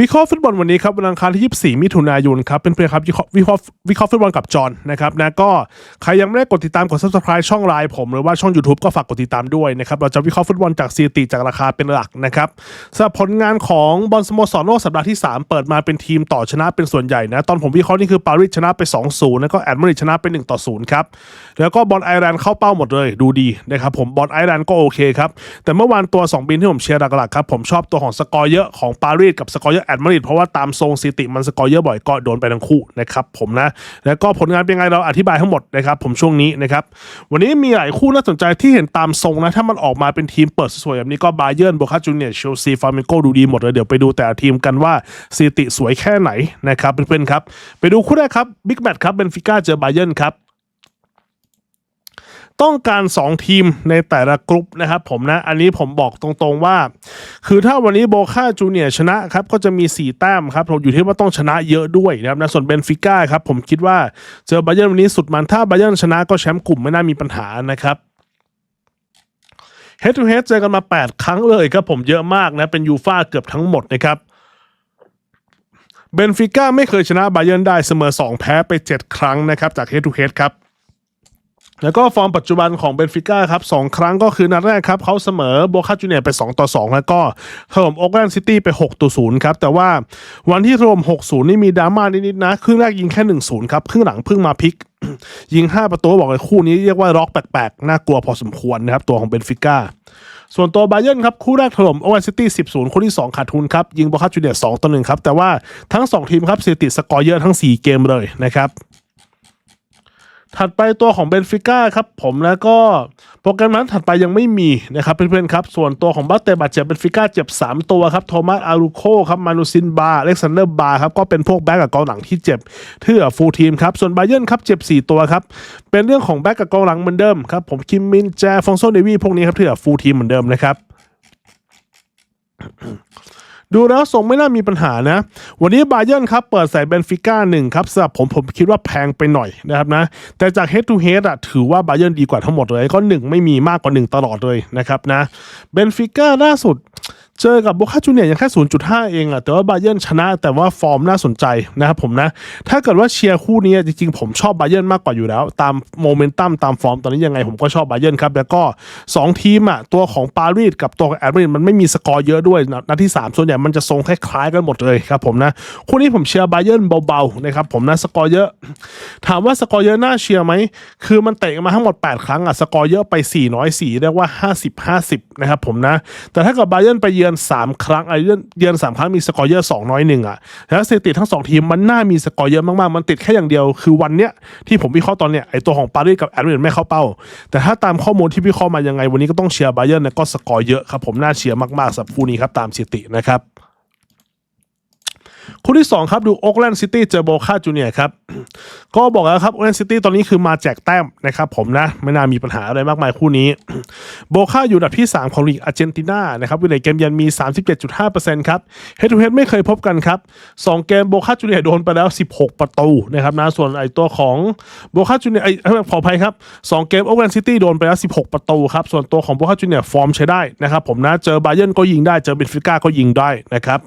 วิเคราะห์ฟุตบอลวันนี้ครับวันอังคารที่ 24 มิถุนายนครับเป็นเพื่อนครับวิเคราะห์วิเคราะห์วิเคราะห์ฟุตบอลกับจอห์นนะครับนะก็ใครยังไม่ได้กดติดตามกด subscribe ช่องไลน์ผม หรือว่าช่อง YouTube ก็ฝากกดติดตามด้วยนะครับเราจะวิเคราะห์ฟุตบอลจากสถิติจากราคาเป็นหลักนะครับสำหรับผลงานของบอลสโมสรโลกสัปดาห์ที่ 3 เปิดมาเป็นทีมต่อชนะเป็นส่วนใหญ่นะตอนผมวิเคราะห์นี่คือปารีสชนะไป 2-0 แล้วก็แอดมาริดชนะไป1ต่อ0ครับแล้วก็บอลไอร์แลนด์เข้าเป้าหมดเลยดูดีนะครับผมบอลไอร์แลนด์ก็โอเคครับแต่เมื่อวานตัว 2 บินที่ผมเชียร์หลักๆครับผมชอบตัวของสกอร์เยอะของปารีสกับสกอร์เยอะแอดมาริดเพราะว่าตามทรงสถิติมันสกอร์เยอะบ่อยก็โดนไปทั้งคู่นะครับผมนะ แล้วก็ผลงานเป็นไงเราอธิบายทั้งหมดนะครับผมช่วงนี้นะครับวันนี้มีหลายคู่น่าสนใจที่เห็นตามทรงนะ ถ้ามันออกมาเป็นทีมเปิดสวยๆแบบนี้ก็บาเยิร์นโบคาจูเนียร์เชลซีฟาร์มิโกดูดีหมดเลยเดี๋ยวไปดูแต่ละทีมกันว่าสถิติสวยแค่ไหนนะครับเพื่อนๆครับไปดูคู่แรกครับบิ๊กแมตช์ครับเบนฟิก้าเจอบาเยิร์นครับ ต้องการ 2 ทีมในแต่ละกลุ่มนะครับผมนะ อันนี้ผมบอกตรงๆว่า คือถ้าวันนี้โบคาจูเนียชนะครับก็จะมี 4 แต้มครับผมอยู่ที่ว่าต้องชนะเยอะด้วยนะครับนะส่วนเบนฟิก้าครับผมคิดว่าเจอบาเยิร์วันนี้สุดมันถ้าบาเยิร์ชนะก็แชมป์กลุ่มไม่น่ามีปัญหานะครับ Head to Head เจอกันมา 8 ครั้งเลยครับผมเยอะมากนะ เป็นยูฟ่าเกือบทั้งหมดนะครับเบนฟิก้าไม่เคยชนะบาเยิร์นได้เสมอ 2 แพ้ไป 7 ครั้งนะครับ จาก Head to Head ครับ แล้วก็ฟอร์มปัจจุบันของเบนฟิก้าครับสองครั้งก็คือนัดแรกครับเขาเสมอโบคาจูเนียไป 2 ต่อ 2 แล้วก็ถล่มโอ๊กแลนซิตี้ไป 6 ต่อ 0 ครับ แต่ว่าวันที่ถล่ม6 0 นี่มีดราม่านิดๆนะ ครึ่งแรกยิงแค่ 1 0 ครับ ครึ่งหลังเพิ่งมาพลิก ยิง 5 ประตูบอกเลยคู่นี้เรียกว่าร็อกแปลกๆ น่ากลัวพอสมควรนะครับ ตัวของเบนฟิก้าส่วนตัวบาเยิร์นครับ คู่แรกถล่มโอเวอร์ซิตี้10 0คู่ที่ 2 ขาดทุนครับ ยิงโบคาจูเนียร์2ต่อ1ครับ แต่ว่าทั้ง 2 ทีมครับสถิติสกอร์เยอะทั้ง 4 เกมเลยนะครับ ถัดไปตัวของเบนฟิก้าครับผมแล้วก็โปรแกรมนั้นถัดไปยังไม่มีนะครับเพื่อนๆครับส่วนตัวของบัตเตบาดเจ็บเบนฟิก้าเจ็บ 3 ตัวครับโทมัสอารูโคครับมานูซินบาเล็กซานเดอร์บาครับก็เป็นพวกแบ็กกับกองหลังที่เจ็บเทื่อฟูลทีมครับส่วนบาเยนครับเจ็บ 4 ตัวครับเป็นเรื่องของแบ็กกับกองหลังเหมือนเดิมครับผมคิมมินแจฟองโซเดวีพวกนี้ครับเทื่อฟูลทีมเหมือนเดิมนะครับ ดูแล้วทรงไม่น่ามีปัญหานะ วันนี้บาเยนครับเปิดใส่เบนฟิก้าหนึ่งครับสำหรับผมผมคิดว่าแพงไปหน่อยนะครับนะ แต่จากเฮดทูเฮดอะถือว่าบาเยนดีกว่าทั้งหมดเลย ก็หนึ่งไม่มีมากกว่าหนึ่งตลอดเลยนะครับนะเบนฟิก้าล่าสุด เจอกับโบคาจูเนียยังแค่ 0.5 เองอะแต่ว่าบาเยนชนะ แต่ว่าฟอร์มน่าสนใจนะครับผมนะ ถ้าเกิดว่าเชียร์คู่นี้จริงๆ ผมชอบบาเยนมากกว่าอยู่แล้ว ตามโมเมนตัมตามฟอร์มตอนนี้ยังไงผมก็ชอบบาเยนครับ แล้วก็ 2 ทีมอะตัวของปารีสกับตัวของแอดมาดริดมันไม่มีสกอร์เยอะด้วยนัดที่ 3 ส่วนใหญ่มันจะทรงคล้ายๆกันหมดเลยครับผมนะ คู่นี้ผมเชียร์บาเยนเบาๆนะครับผมนะสกอร์เยอะ ถามว่าสกอร์เยอะน่าเชียร์ไหมคือมันเตะมาทั้งหมด 8 ครั้งอะสกอร์เยอะไป4น้อย4เรียกว่า 50 50นะครับผมนะแต่ถ้าเกิดบาเยนไปเยืือน3 ครั้งไอ้เยือนเยือน3 ครั้งมีสกอร์เยอะ2น้อยหนึ่งอะแล้วสถิติทั้ง 2 ทีมมันน่ามีสกอร์เยอะมากๆ มันติดแค่อย่างเดียวคือวันเนี้ยที่ผมวิเคราะห์ตอนเนี้ยไอ้ตัวของปารีสกับแอดมินไม่เข้าเป้า แต่ถ้าตามข้อมูลที่วิเคราะห์มายังไงวันนี้ก็ต้องเชียร์ไบเยอร์นนะก็สกอร์เยอะครับผมน่าเชียร์มากๆสำหรับคู่นี้ครับตามสถิตินะครับ คู่ที่ 2 ครับดูโอ๊กแลนด์ซิตี้เจอโบคาจูเนียครับ ก็บอกแล้วครับโอ๊กแลนด์ซิตี้ตอนนี้คือมาแจกแต้มนะครับผมนะ ไม่น่ามีปัญหาอะไรมากมายคู่นี้ โบคาอยู่อันดับที่ 3 ของลีกอาร์เจนตินานะครับวินเลเกมยันมี 37.5%ครับเฮดทูเฮดไม่เคยพบกันครับ 2 เกมโบคาจูเนียโดนไปแล้ว 16 ประตูนะครับนะส่วนไอตัวของโบคาจูเนียไอขออภัยครับ 2 เกมโอ๊กแลนด์ซิตี้โดนไปแล้ว 16 ประตูครับส่วนตัวของโบคาจูเนียฟอร์มใช้ได้นะครับผมนะเจอบาเยิร์นก็ยิงได้เจอเบนฟิก้าก็ยิงได้นะครับ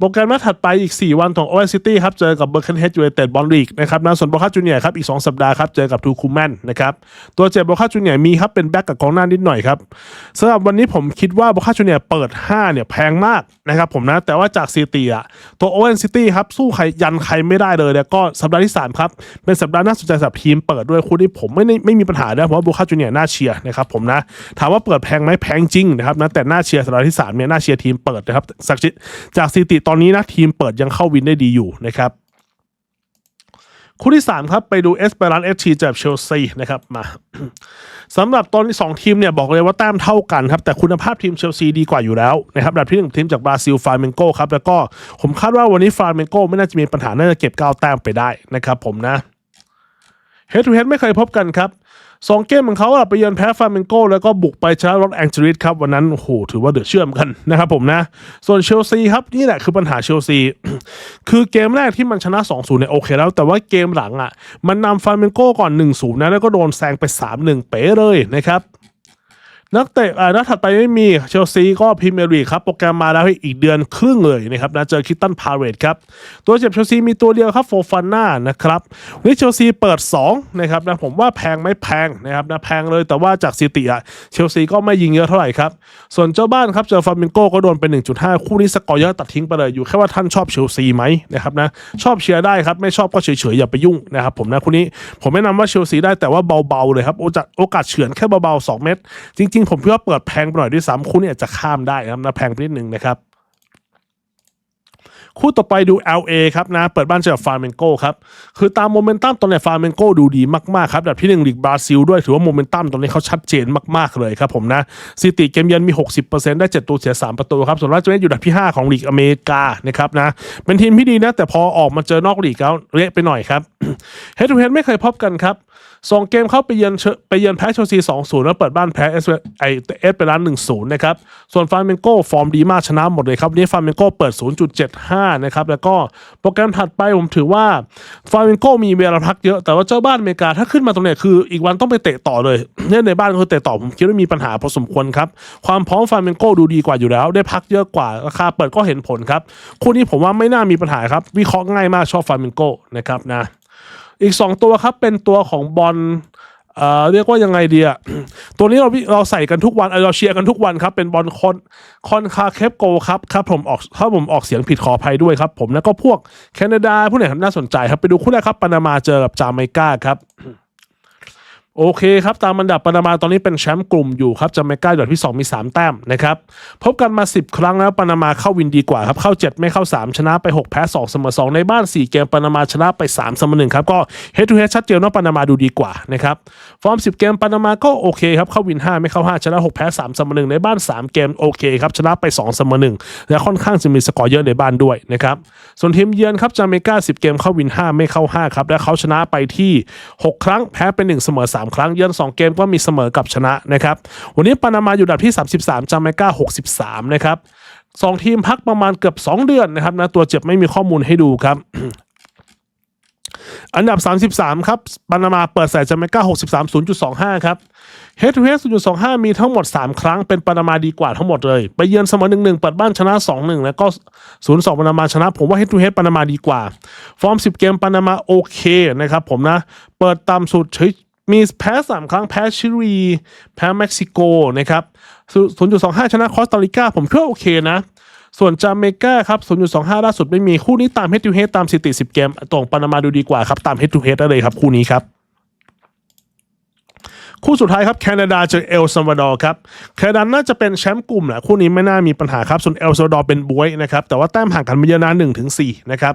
โปรแกรมนัดถัดไปอีก 4 วันของโอเอซิตี้ครับ เจอกับเบอร์เคนเฮดยูไนเต็ดบอลลีกนะครับนะส่วนโบคาจูเนียร์ครับ อีก 2 สัปดาห์ครับ เจอกับทูคูแมนนะครับ ตัวเจ็บโบคาจูเนียร์มีครับ เป็นแบ็กกับกองหน้านิดหน่อยครับสำหรับวันนี้ผมคิดว่าโบคาจูเนียร์เปิด 5 เนี่ยแพงมากนะครับผมนะ แต่ว่าจากซีตีอะตัวโอเอนซิตี้ครับ สู้ใครยันใครไม่ได้เลยแล้วก็สัปดาห์ที่3ครับ เป็นสัปดาห์น่าสนใจสำหรับทีมเปิดด้วยคู่นี้ผมไม่ได้ไม่มีปัญหานะเพราะว่าโบคาจูเนียร์น่าเชียร์นะครับผมนะ ถามว่าเปิดแพงไหมแพงจริงนะครับนะแต่น่าเชียร์สัปดาห์ที่3เนี่ยน่าเชียร์ทีมเปิดนะครับจากจากสถิติตอนนี้นะทีมเปิดยังเข้าวินได้ดีอยู่นะครับคู่ที่ 3 ครับ ไปดูเอสเปรันเอฟทีเจอเชลซีนะครับมาสำหรับตอนนี้สองทีมเนี่ยบอกเลยว่าแต้มเท่ากันครับ แต่คุณภาพทีมเชลซีดีกว่าอยู่แล้วนะครับอันดับที่หนึ่งทีมจากบราซิลฟาร์เมนโกครับ แล้วก็ผมคาดว่าวันนี้ฟาร์เมนโกไม่น่าจะมีปัญหา น่าจะเก็บเก้าแต้มไปได้นะครับผมนะเฮดทูเฮดไม่เคยพบกันครับ สองเกมของเขาอะไปเยือนแพ้ฟาร์เมนโกแล้วก็บุกไปชนะรถแองเจลิสครับ วันนั้นโอ้โหถือว่าเดือดเชื่อมกันนะครับผมนะ ส่วนเชลซีครับ นี่แหละคือปัญหาเชลซี คือเกมแรกที่มันชนะ 2-0เนี่ยโอเคแล้ว แต่ว่าเกมหลังอะ มันนำฟาร์เมนโกก่อน 1-0นะแล้วก็โดนแซงไป 3-1 เป๋เลยนะครับ นักเตะอ่านัดถัดไปไม่มีเชลซีก็พรีเมียร์ลีกครับ โปรแกรมมาแล้วให้อีกเดือนครึ่งเลยนะครับนะเจอคิตตันพาเรตครับตัวเจ็บเชลซีมีตัวเดียวครับโฟฟาน่านะครับวันนี้เชลซีเปิด2นะครับนะผมว่าแพงไม่แพงนะครับนะแพงเลยแต่ว่าจากสถิติอะเชลซีก็ไม่ยิงเยอะเท่าไหร่ครับ ส่วนเจ้าบ้านครับเจอฟาร์มิงโกก็โดนไป 1.5 คู่นี้สกอร์เยอะตัดทิ้งไปเลยอยู่แค่ว่าท่านชอบเชลซีไหมนะครับนะชอบเชียร์ได้ครับไม่ชอบก็เฉยๆอย่าไปยุ่งนะครับผมนะคู่นี้ผมแนะนำว่าเชลซีได้แต่ว่าเบาๆเลยครับโอกาสโอกาสเฉือนแค่เบาๆ2เม็ดจริงๆ ผมคิดว่าเปิดแพงไปหน่อยด้วยซ้ำคู่นี้อาจจะข้ามได้นะครับนะแพงไปนิดนึงนะครับ คู่ต่อไปดู LA ครับนะ เปิดบ้านเจอกับฟาร์เมนโกครับ คือตามโมเมนตัมตอนนี้ฟาร์เมนโกดูดีมากๆครับดับที่หนึ่งลีกบราซิลด้วยถือว่าโมเมนตัมตอนนี้เขาชัดเจนมากๆเลยครับผมนะสถิติเกมเยือนมี 60%ได้ 7 ตัวเสีย 3 ประตูครับ ส่วนราชเวทอยู่อันดับที่ 5 ของลีกอเมริกานะครับนะเป็นทีมที่ดีนะแต่พอออกมาเจอนอกลีกแล้วเละไปหน่อยครับเฮดทูเฮดไม่เคยพบกันครับ สองเกมเข้าไปเยือนเชไปเยือนแพ้เชลซี2-0 แล้วเปิดบ้านแพ้เอสไอเอสไปร้าน1-0 นะครับ ส่วนฟาร์เมนโกฟอร์มดีมากชนะหมดเลยครับวันนี้ฟาร์เมนโกเปิด 0.75 นะครับ แล้วก็โปรแกรมถัดไปผมถือว่าฟาร์เมนโกมีเวลาพักเยอะ แต่ว่าเจ้าบ้านอเมริกาถ้าขึ้นมาตรงเนี้ยคืออีกวันต้องไปเตะต่อเลยเนี่ยในบ้านก็คือเตะต่อผมคิดว่ามีปัญหาพอสมควรครับ ความพร้อมฟาร์เมนโกดูดีกว่าอยู่แล้ว ได้พักเยอะกว่าราคาเปิดก็เห็นผลครับคู่นี้ผมว่าไม่น่ามีปัญหาครับวิเคราะห์ง่ายมากชอบฟาร์เมนโกนะครับนะ อีก 2 ตัวครับเป็นตัวของบอลเอ่อเรียกว่ายังไงดีอะตัวนี้เราเราใส่กันทุกวันเราเชียร์กันทุกวันครับ เป็นบอลคอนคอนคาเคปโกครับครับผมออกถ้าผมออกเสียงผิดขออภัยด้วยครับ ผมแล้วก็พวกแคนาดาผู้ไหนครับน่าสนใจครับไปดูคู่แรกครับปานามาเจอกับจาเมกาครับ โอเคครับ ตามอันดับปานามาตอนนี้เป็นแชมป์กลุ่มอยู่ครับจาเมกาอยู่อันดับที่ 2 มี 3 แต้มนะครับพบกันมา 10 ครั้งแล้วปานามาเข้าวินดีกว่าครับ เข้า 7 ไม่เข้า 3 ชนะไป 6 แพ้ 2 เสมอ 2 ในบ้าน 4 เกมปานามาชนะไป 3 เสมอ 1 ครับ ก็เฮดทูเฮดชัดเจนว่าปานามาดูดีกว่านะครับฟอร์ม 10 เกมปานามาก็โอเคครับ เข้าวิน 5 ไม่เข้า 5 ชนะ 6 แพ้ 3 เสมอ 1 ในบ้าน 3 เกมโอเคครับชนะไป 2 เสมอ 1 และค่อนข้างจะมีสกอร์เยอะในบ้านด้วยนะครับส่วนทีมเยือนครับจาเมกา10 เกมเข้าวิน 5 ไม่เข้า 5 ครับและเขาชนะไปที่ 6 ครั้งแพ้เป็น1เสมอ3ครั้งเยือน 2 เกมก็มีเสมอกับชนะนะครับวันนี้ปานามาอยู่อันดับที่ 33จาเมกา63 นะครับสองทีมพักประมาณเกือบ 2 เดือนนะครับนะตัวเจ็บไม่มีข้อมูลให้ดูครับอันดับ 33 ครับปานามาเปิดใส่จาเมกา63 0.25 ครับเฮดทูเฮด0.25 มีทั้งหมด 3 ครั้งเป็นปานามาดีกว่าทั้งหมดเลย ไปเยือนเสมอ1-1 เปิดบ้านชนะ 2-1 แล้วก็ 0-2 ปานามาชนะ ผมว่าเฮดทูเฮดปานามาดีกว่า ฟอร์ม 10 เกมปานามาโอเคนะครับผมนะ เปิดตามสุดเฉย มีแพ้สามครั้งแพ้ชิลี แพ้เม็กซิโกนะครับ0.25 ชนะคอสตาริกาผมเชื่อโอเคนะ ส่วนจาเมกาครับ 0.25 ล่าสุดไม่มีคู่นี้ตามเฮดทูเฮดตามสถิติ 10 เกม ตรงปานามาดูดีกว่าครับ ตามเฮดทูเฮดได้เลยครับ คู่นี้ครับ คู่สุดท้ายครับแคนาดาเจอเอลซัลวาดอร์ครับแคนาดาน่าจะเป็นแชมป์กลุ่มแหละคู่นี้ไม่น่ามีปัญหาครับส่วนเอลซัลวาดอร์เป็นบวยนะครับแต่ว่าแต้มห่างกันไม่เยอะนะ1ถึง4นะครับ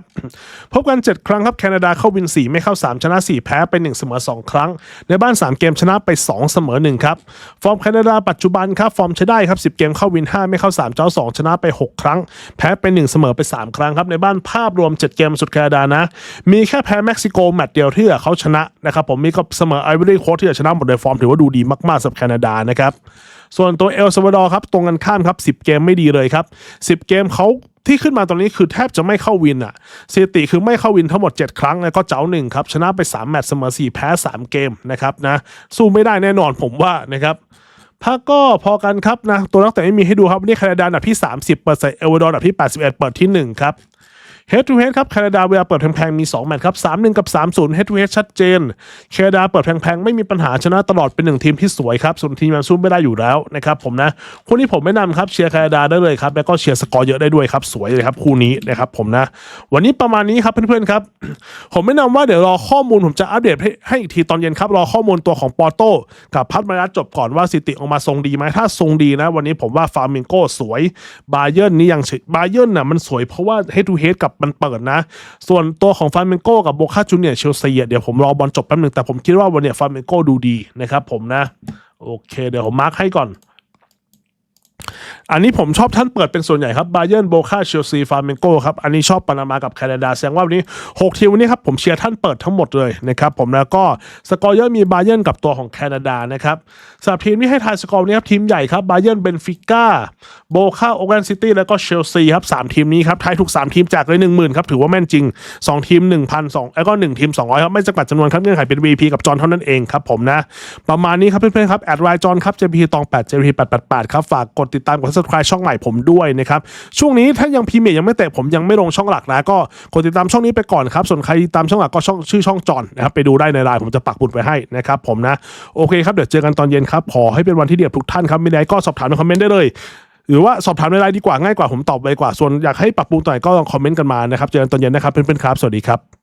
พบกัน 7 ครั้งครับแคนาดาเข้าวิน 4 ไม่เข้า 3 ชนะ 4 แพ้ไป1เสมอ2 ครั้ง ในบ้าน 3 เกมชนะไป 2 เสมอ1ครับฟอร์มแคนาดาปัจจุบันครับฟอร์มใช้ได้ครับ10 เกมเข้าวิน 5 ไม่เข้า 3 เจ้า 2 ชนะไป 6 ครั้ง แพ้ไป 1 เสมอไป 3 ครั้งครับในบ้านภาพรวม 7 เกมสุดแคนาดานะ มีแค่แพ้เม็กซิโกแมตช์เดียวที่เขาชนะนะครับผมมีก็เสมอไอวอรี่โคสที่ชนะหมดเลยฟอร์มถือว่าดูดีมากๆสำหรับแคนาดานะครับส่วนตัวเอลซาวาดอร์ครับตรงกันข้ามครับ 10 เกมไม่ดีเลยครับ 10 เกมเขาที่ขึ้นมาตอนนี้คือแทบจะไม่เข้าวินอะสถิติคือไม่เข้าวินทั้งหมด 7 ครั้งแล้วก็เจ้าหนึ่งครับ ชนะไป 3 แมตช์เสมอ 4 แพ้ 3 เกมนะครับนะสู้ไม่ได้แน่นอนผมว่านะครับพักก็พอกันครับนะตัวนักเตะไม่มีให้ดูครับวันนี่แคนาดาอันดับที่ 30 เปิดใส่เอลวาดอร์อันดับที่ 81 เปิดที่ 1 ครับ Head to Head ครับแคนาดาเวลาเปิดแพงๆมี 2 แมตช์ครับ 3-1 กับ 3-0 Head to Head ชัดเจนแคนาดาเปิดแพงๆ ไม่มีปัญหาชนะตลอดเป็นหนึ่งทีมที่สวยครับ ส่วนทีมมันสู้ไม่ได้อยู่แล้วนะครับผมนะคู่นี้ผมไม่นำครับเชียร์แคนาดาได้เลยครับ แล้วก็เชียร์สกอร์เยอะได้ด้วยครับสวยเลยครับคู่นี้นะครับผมนะ วันนี้ประมาณนี้ครับเพื่อนๆครับ ผมไม่นำว่าเดี๋ยวรอข้อมูลผมจะอัปเดตให้ให้อีกทีตอนเย็นครับรอข้อมูลตัวของปอโต้กับพัทมารัสจบก่อนว่าสิติออกมาทรงดีไหมถ้าทรงดีนะ วันนี้ผมว่าฟาร์มิงโกสวยบาเยิร์นนี่ยังบาเยิร์นน่ะมันสวยเพราะว่า head to head กับมันเปิดนะ ส่วนตัวของฟาร์เมนโกกับโบคาจูเนียเชลซีเดี๋ยวผมรอบอลจบแป๊บหนึงแต่ผมคิดว่าวันเนี้ยฟาร์เมนโกดูดีนะครับผมนะ โอเค เดี๋ยวผมมาร์คให้ก่อน อันนี้ผมชอบท่านเปิดเป็นส่วนใหญ่ครับบาเยิร์นโบคาเชลซีฟาร์เมนโกครับ อันนี้ชอบปานามากับแคนาดา แสดงว่าวันนี้ 6 ทีมวันนี้ครับผมเชียร์ท่านเปิดทั้งหมดเลยนะครับผมแล้วก็สกอร์เยอะมีบาเยิร์นกับตัวของแคนาดานะครับสำหรับทีมที่ให้ทายสกอร์นี้ครับทีมใหญ่ครับบาเยิร์นเบนฟิก้าโบคาโอเกนซิตี้แล้วก็เชลซีครับสามทีมนี้ครับทายถูก 3 ทีมแจกเลย10,000ครับถือว่าแม่นจริง 2 ทีม1,000 2แล้วก็1ทีม200ครับไม่จำกัดจำนวนครับเงื่อนไขเป็น VP กับจอนเท่านั้นเองครับผมนะประมาณนี้ครับเพื่อนๆครับแอดไลน์จอนครับ JP ตอง8 JP 888ครับฝากกดติดตามกด subscribe ช่องใหม่ผมด้วยนะครับช่วงนี้ถ้ายังพรีเมียร์ยังไม่เตะผมยังไม่ลงช่องหลักนะก็กดติดตามช่องนี้ไปก่อนครับส่วนใครติดตามช่องหลักก็ช่องชื่อช่องจอนนะครับไปดูได้ในไลน์ผมจะปักบุญไว้ให้นะครับผมนะโอเคครับเดี๋ยวเจอกันตอนเย็นครับขอให้เป็นวันที่เดียบทุกท่านครับไม่ได้ก็สอบถามในคอมเมนต์ได้เลยหรือว่าสอบถามในไลน์ดีกว่าง่ายกว่าผมตอบไวกว่าส่วนอยากให้ปรับปรุงตัวไหนก็ลองคอมเมนต์กันมานะครับเจอกันตอนเย็นนะครับเพื่อนๆครับสวัสดีครับ